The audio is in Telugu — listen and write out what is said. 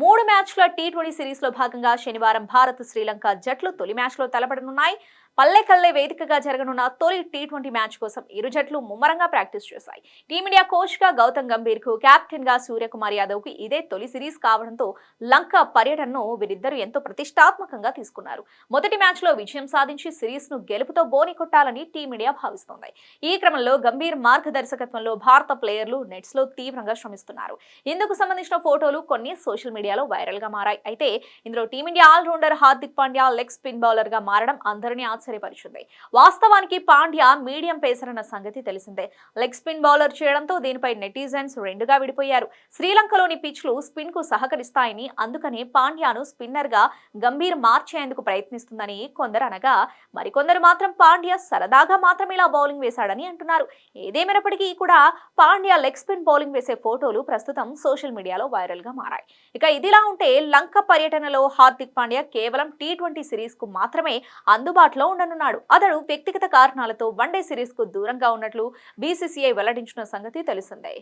మూడు మ్యాచ్ల టీ ట్వంటీ సిరీస్లో భాగంగా శనివారం భారత్ శ్రీలంక జట్లు తొలి మ్యాచ్లో తలపడనున్నాయి పల్లెకల్లే వేదికగా జరగనున్న తొలి టీ ట్వంటీ మ్యాచ్ కోసం ఇరు జట్లు ముమ్మరంగా ప్రాక్టీస్ చేశాయి. టీమిండియా కోచ్గా గౌతమ్ గంభీర్కు కెప్టెన్గా సూర్యకుమార్ యాదవ్కు ఇదే తొలి సిరీస్ కావడంతో లంక పర్యటనను వీరిద్దరూ ఎంతో ప్రతిష్టాత్మకంగా తీసుకున్నారు. మొదటి మ్యాచ్లో విజయం సాధించి సిరీస్ను గెలుపుతో బోని కొట్టాలని టీమిండియా భావిస్తోంది. ఈ క్రమంలో గంభీర్ మార్గదర్శకత్వంలో భారత ప్లేయర్లు నెట్స్లో తీవ్రంగా శ్రమిస్తున్నారు. ఇందుకు సంబంధించిన ఫోటోలు కొన్ని సోషల్ మీడియా వైరల్గా మారాయి. అయితే ఇందులో team India allrounder Hardik Pandya leg spin బౌలర్గా మారడం అందరినీ ఆశ్చర్యపరిచింది. వాస్తవానికి పాండ్యా మీడియం పేసర్ అన్న సంగతి తెలిసిందే. లెగ్ స్పిన్ బౌలర్ చేయడంతో దీనిపై నెటిజన్స్ రెండుగా విడిపోయారు. శ్రీలంకలోని పిచ్లు స్పిన్కు సహకరిస్తాయని అందుకనే పాండ్యాను స్పిన్నర్గా గంభీర్ మార్చేందుకు ప్రయత్నిస్తుందని కొందరు అనగా మరికొందరు మాత్రం పాండ్యా సరదాగా మాత్రం ఇలా బౌలింగ్ వేశాడని అంటున్నారు. ఏదేమైనప్పటికీ కూడా పాండ్యా లెగ్ స్పిన్ బౌలింగ్ వేసే ఫోటోలు ప్రస్తుతం సోషల్ మీడియాలో వైరల్గా మారాయి. ఇక ఇదిలా ఉంటే లంక పర్యటనలో హార్దిక్ పాండ్యా కేవలం టీ ట్వంటీ సిరీస్కు మాత్రమే అందుబాటులో ఉండనున్నాడు. అతడు వ్యక్తిగత కారణాలతో వన్డే సిరీస్కు దూరంగా ఉన్నట్లు బీసీసీఐ వెల్లడించిన సంగతి తెలిసిందే.